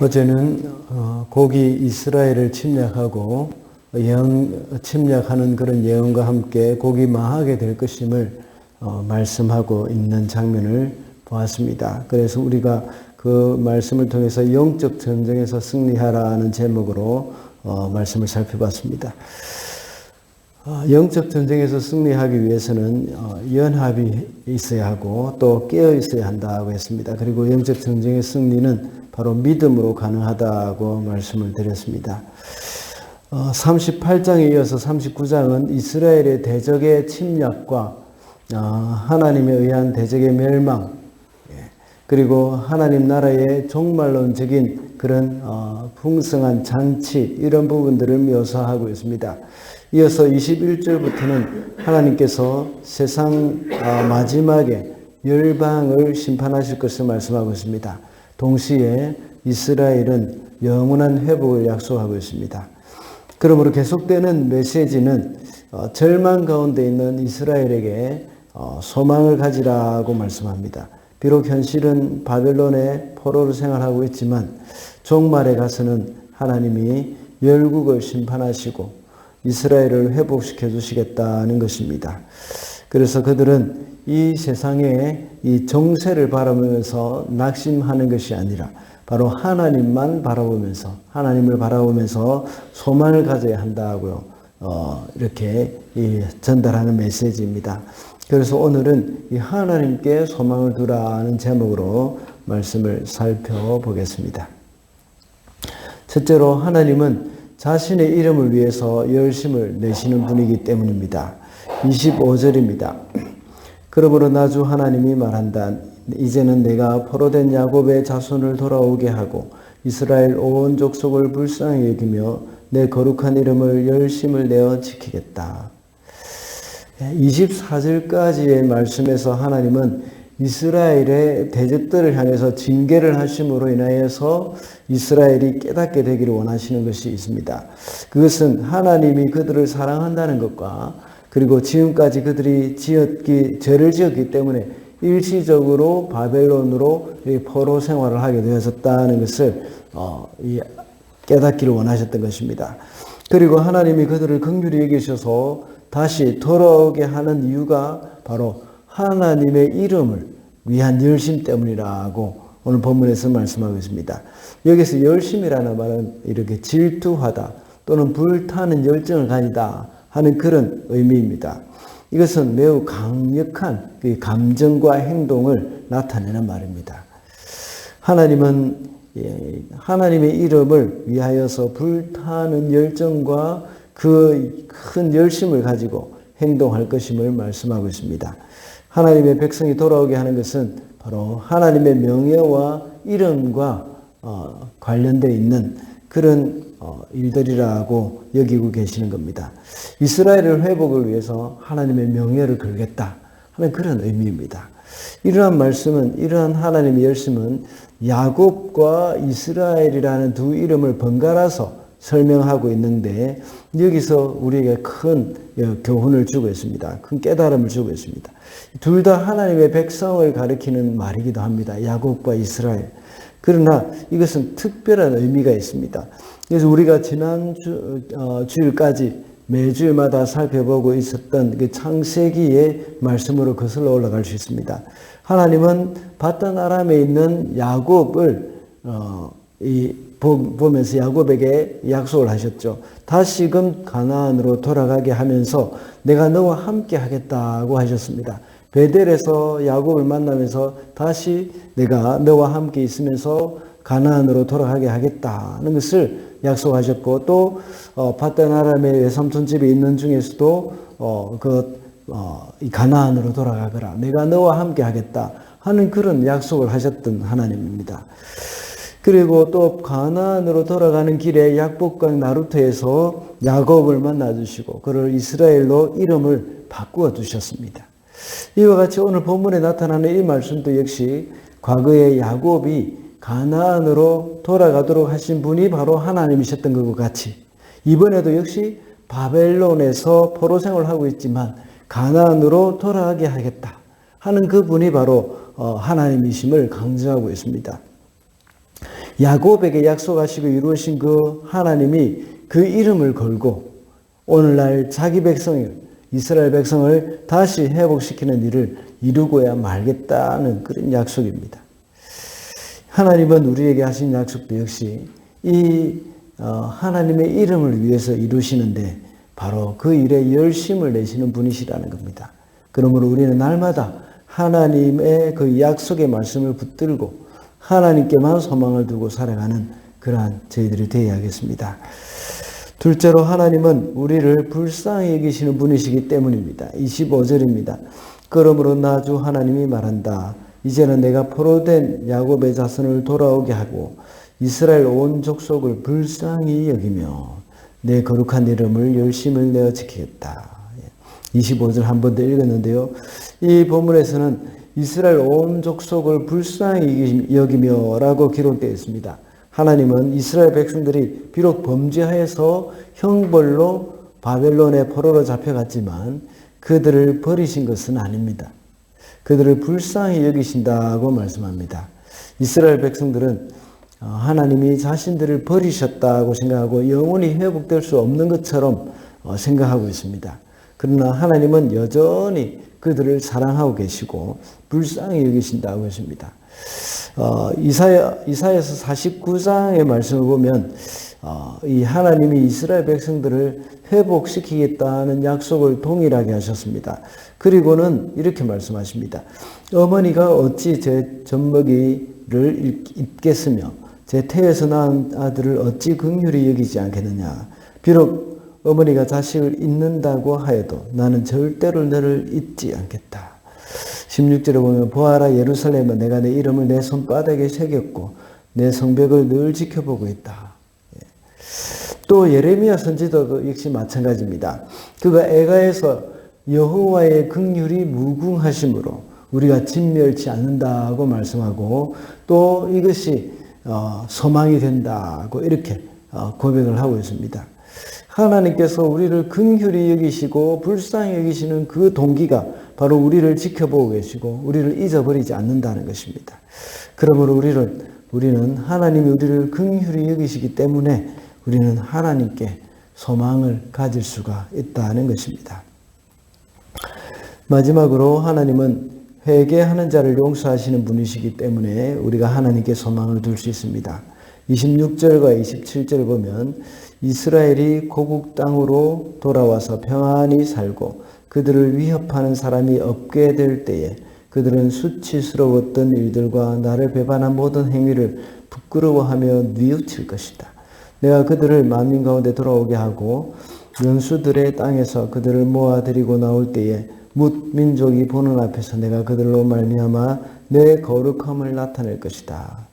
어제는 어, 고기 이스라엘을 침략하고 예언 침략하는 그런 예언과 함께 고기 망하게 될 것임을 어, 말씀하고 있는 장면을 보았습니다. 그래서 우리가 그 말씀을 통해서 영적 전쟁에서 승리하라는 제목으로 어, 말씀을 살펴봤습니다. 어, 영적 전쟁에서 승리하기 위해서는 어, 연합이 있어야 하고 또 깨어 있어야 한다고 했습니다. 그리고 영적 전쟁의 승리는 바로 믿음으로 가능하다고 말씀을 드렸습니다. 38장에 이어서 39장은 이스라엘의 대적의 침략과 하나님에 의한 대적의 멸망, 예, 그리고 하나님 나라의 종말론적인 그런 어, 풍성한 잔치 이런 부분들을 묘사하고 있습니다. 이어서 21절부터는 하나님께서 세상 어, 마지막에 열방을 심판하실 것을 말씀하고 있습니다. 동시에 이스라엘은 영원한 회복을 약속하고 있습니다. 그러므로 계속되는 메시지는 어, 절망 가운데 있는 이스라엘에게 소망을 가지라고 말씀합니다. 비록 현실은 바벨론의 포로로 생활하고 있지만 종말에 가서는 하나님이 열국을 심판하시고 이스라엘을 회복시켜 주시겠다는 것입니다. 그래서 그들은 이 세상에 이 정세를 바라보면서 낙심하는 것이 아니라 바로 하나님만 바라보면서 하나님을 바라보면서 소망을 가져야 한다고요. 어, 이렇게 전달하는 메시지입니다. 그래서 오늘은 이 하나님께 소망을 두라는 제목으로 말씀을 살펴보겠습니다. 첫째로 하나님은 자신의 이름을 위해서 열심을 내시는 분이기 때문입니다. 25절입니다. 그러므로 나 주 하나님이 말한다. 이제는 내가 포로된 야곱의 자손을 돌아오게 하고 이스라엘 온 족속을 불쌍히 여기며 내 거룩한 이름을 열심을 내어 지키겠다. 24절까지의 말씀에서 하나님은 이스라엘의 대적들을 향해서 징계를 하심으로 인하여서 이스라엘이 깨닫게 되기를 원하시는 것이 있습니다. 그것은 하나님이 그들을 사랑한다는 것과 그리고 지금까지 그들이 지었기, 죄를 지었기 때문에 일시적으로 바벨론으로 포로 생활을 하게 되었다는 것을 어, 깨닫기를 원하셨던 것입니다. 그리고 하나님이 그들을 긍휼히 여기셔서 다시 돌아오게 하는 이유가 바로 하나님의 이름을 위한 열심 때문이라고 오늘 본문에서 말씀하고 있습니다. 여기서 열심이라는 말은 이렇게 질투하다 또는 불타는 열정을 가지다 하는 그런 의미입니다. 이것은 매우 강력한 그 감정과 행동을 나타내는 말입니다. 하나님은 예, 하나님의 이름을 위하여서 불타는 열정과 그 큰 열심을 가지고 행동할 것임을 말씀하고 있습니다. 하나님의 백성이 돌아오게 하는 것은 바로 하나님의 명예와 이름과 어, 관련되어 있는 그런 어, 일들이라고 여기고 계시는 겁니다. 이스라엘을 회복을 위해서 하나님의 명예를 걸겠다 하는 그런 의미입니다. 이러한 말씀은 이러한 하나님의 열심은 야곱과 이스라엘이라는 두 이름을 번갈아서 설명하고 있는데 여기서 우리에게 큰 어, 교훈을 주고 있습니다. 큰 깨달음을 주고 있습니다. 둘 다 하나님의 백성을 가리키는 말이기도 합니다. 야곱과 이스라엘. 그러나 이것은 특별한 의미가 있습니다. 그래서 우리가 지난 주, 어, 주일까지 매주마다 살펴보고 있었던 그 창세기의 말씀으로 거슬러 올라갈 수 있습니다. 하나님은 바단 아람에 있는 야곱을 어, 이 보면서 야곱에게 약속을 하셨죠. 다시금 가나안으로 돌아가게 하면서 내가 너와 함께 하겠다고 하셨습니다. 베델에서 야곱을 만나면서 다시 내가 너와 함께 있으면서 가나안으로 돌아가게 하겠다는 것을 약속하셨고 또 어, 아람의 외삼촌 집에 있는 중에서도 어, 그 어, 이 가나안으로 돌아가거라. 내가 너와 함께 하겠다 하는 그런 약속을 하셨던 하나님입니다. 그리고 또 가나안으로 돌아가는 길에 약복강 나루터에서 야곱을 만나 주시고 그를 이스라엘로 이름을 바꾸어 두셨습니다. 이와 같이 오늘 본문에 나타나는 이 말씀도 역시 과거에 야곱이 가나안으로 돌아가도록 하신 분이 바로 하나님이셨던 것과 같이 이번에도 역시 바벨론에서 포로 생활을 하고 있지만 가나안으로 돌아가게 하겠다 하는 그 분이 바로 어, 하나님이심을 강조하고 있습니다. 야곱에게 약속하시고 이루신 그 하나님이 그 이름을 걸고 오늘날 자기 백성을 이스라엘 백성을 다시 회복시키는 일을 이루고야 말겠다는 그런 약속입니다. 하나님은 우리에게 하신 약속도 역시 이 어, 하나님의 이름을 위해서 이루시는데 바로 그 일에 열심을 내시는 분이시라는 겁니다. 그러므로 우리는 날마다 하나님의 그 약속의 말씀을 붙들고 하나님께만 소망을 두고 살아가는 그러한 저희들이 되어야겠습니다. 둘째로 하나님은 우리를 불쌍히 여기시는 분이시기 때문입니다. 25절입니다. 그러므로 나주 하나님이 말한다. 이제는 내가 포로된 야곱의 자손을 돌아오게 하고 이스라엘 온 족속을 불쌍히 여기며 내 거룩한 이름을 열심을 내어 지키겠다. 25절 한 번 더 읽었는데요. 이 본문에서는 이스라엘 온 족속을 불쌍히 여기며 라고 기록되어 있습니다. 하나님은 이스라엘 백성들이 비록 범죄하여서 형벌로 바벨론의 포로로 잡혀갔지만 그들을 버리신 것은 아닙니다. 그들을 불쌍히 여기신다고 말씀합니다. 이스라엘 백성들은 어, 하나님이 자신들을 버리셨다고 생각하고 영원히 회복될 수 없는 것처럼 어, 생각하고 있습니다. 그러나 하나님은 여전히 그들을 사랑하고 계시고 불쌍히 여기신다고 했습니다. 어, 이사야, 이사야서 49장의 말씀을 보면 어, 이 하나님이 이스라엘 백성들을 회복시키겠다는 약속을 동일하게 하셨습니다. 그리고는 이렇게 말씀하십니다. 어머니가 어찌 제 젖먹이를 잊겠으며 제 태에서 낳은 아들을 어찌 긍휼히 여기지 않겠느냐. 비록 어머니가 자식을 잊는다고 하여도 나는 절대로 너를 잊지 않겠다. 16절에 보면 보아라 예루살렘은 내가 내 이름을 내 손바닥에 새겼고 내 성벽을 늘 지켜보고 있다. 예. 또 예레미야 선지자도 역시 마찬가지입니다. 그가 애가에서 여호와의 긍휼이 무궁하심으로 우리가 진멸치 않는다고 말씀하고 또 이것이 어, 소망이 된다고 이렇게 어, 고백을 하고 있습니다. 하나님께서 우리를 긍휼히 여기시고 불쌍히 여기시는 그 동기가 바로 우리를 지켜보고 계시고 우리를 잊어버리지 않는다는 것입니다. 그러므로 우리를 우리는 하나님이 우리를 긍휼히 여기시기 때문에 우리는 하나님께 소망을 가질 수가 있다는 것입니다. 마지막으로 하나님은 회개하는 자를 용서하시는 분이시기 때문에 우리가 하나님께 소망을 둘 수 있습니다. 26절과 27절 보면 이스라엘이 고국 땅으로 돌아와서 평안히 살고 그들을 위협하는 사람이 없게 될 때에 그들은 수치스러웠던 일들과 나를 배반한 모든 행위를 부끄러워하며 뉘우칠 것이다. 내가 그들을 만민 가운데 돌아오게 하고 연수들의 땅에서 그들을 모아들이고 나올 때에 뭇 민족이 보는 앞에서 내가 그들로 말미암아 내 거룩함을 나타낼 것이다.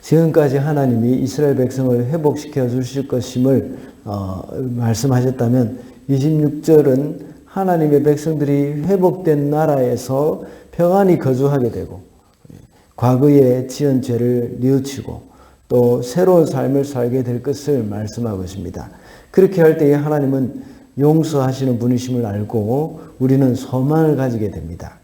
지금까지 하나님이 이스라엘 백성을 회복시켜 주실 것임을 어, 말씀하셨다면 26절은 하나님의 백성들이 회복된 나라에서 평안히 거주하게 되고 과거에 지은 죄를 뉘우치고 또 새로운 삶을 살게 될 것을 말씀하고 있습니다. 그렇게 할 때에 하나님은 용서하시는 분이심을 알고 우리는 소망을 가지게 됩니다.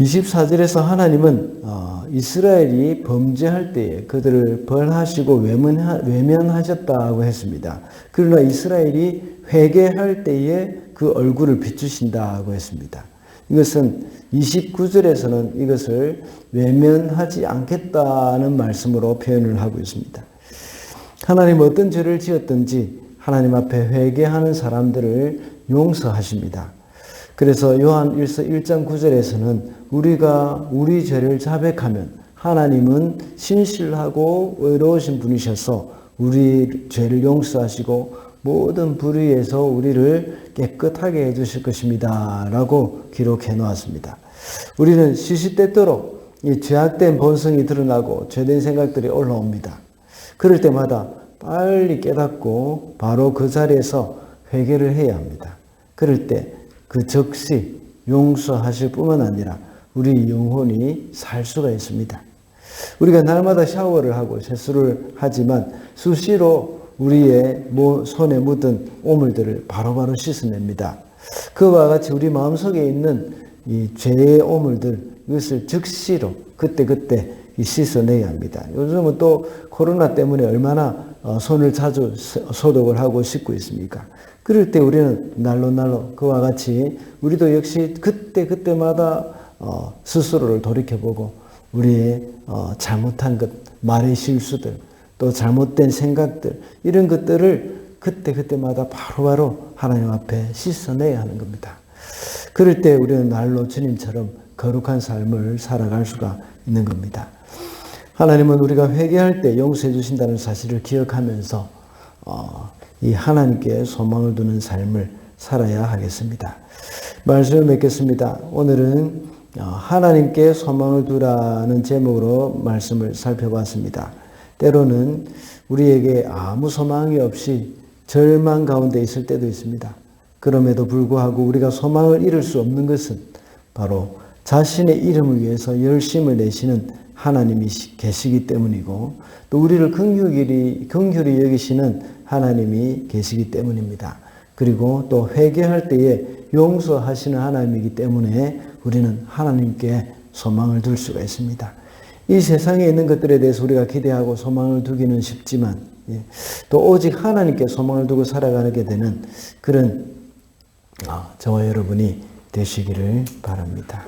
24절에서 하나님은 어, 이스라엘이 범죄할 때에 그들을 벌하시고 외면하셨다고 했습니다. 그러나 이스라엘이 회개할 때에 그 얼굴을 비추신다고 했습니다. 이것은 29절에서는 이것을 외면하지 않겠다는 말씀으로 표현을 하고 있습니다. 하나님 어떤 죄를 지었든지 하나님 앞에 회개하는 사람들을 용서하십니다. 그래서 요한 1서 1장 9절에서는 우리가 우리 죄를 자백하면 하나님은 신실하고 의로우신 분이셔서 우리 죄를 용서하시고 모든 불의에서 우리를 깨끗하게 해주실 것입니다. 라고 기록해 놓았습니다. 우리는 시시때때로 이 죄악된 본성이 드러나고 죄된 생각들이 올라옵니다. 그럴 때마다 빨리 깨닫고 바로 그 자리에서 회개를 해야 합니다. 그럴 때 그 즉시 용서하실 뿐만 아니라 우리 영혼이 살 수가 있습니다. 우리가 날마다 샤워를 하고 세수를 하지만 수시로 우리의 손에 묻은 오물들을 바로바로 씻어냅니다. 그와 같이 우리 마음속에 있는 이 죄의 오물들, 이것을 즉시로 그때그때 이 씻어내야 합니다. 요즘은 또 코로나 때문에 얼마나 어, 손을 자주 소- 소독을 하고 씻고 있습니까? 그럴 때 우리는 날로 날로 그와 같이 우리도 역시 그때 그때마다 어, 스스로를 돌이켜보고 우리의 어, 잘못한 것, 말의 실수들, 또 잘못된 생각들 이런 것들을 그때 그때마다 바로 바로 하나님 앞에 씻어내야 하는 겁니다. 그럴 때 우리는 날로 주님처럼 거룩한 삶을 살아갈 수가 있는 겁니다. 하나님은 우리가 회개할 때 용서해 주신다는 사실을 기억하면서 어, 이 하나님께 소망을 두는 삶을 살아야 하겠습니다. 말씀을 맺겠습니다. 오늘은 어, 하나님께 소망을 두라는 제목으로 말씀을 살펴봤습니다. 때로는 우리에게 아무 소망이 없이 절망 가운데 있을 때도 있습니다. 그럼에도 불구하고 우리가 소망을 잃을 수 없는 것은 바로 자신의 이름을 위해서 열심을 내시는 하나님이 계시기 때문이고 또 우리를 긍휼히, 긍휼히 여기시는 하나님이 계시기 때문입니다. 그리고 또 회개할 때에 용서하시는 하나님이기 때문에 우리는 하나님께 소망을 둘 수가 있습니다. 이 세상에 있는 것들에 대해서 우리가 기대하고 소망을 두기는 쉽지만 예, 또 오직 하나님께 소망을 두고 살아가게 되는 그런 아, 저와 여러분이 되시기를 바랍니다.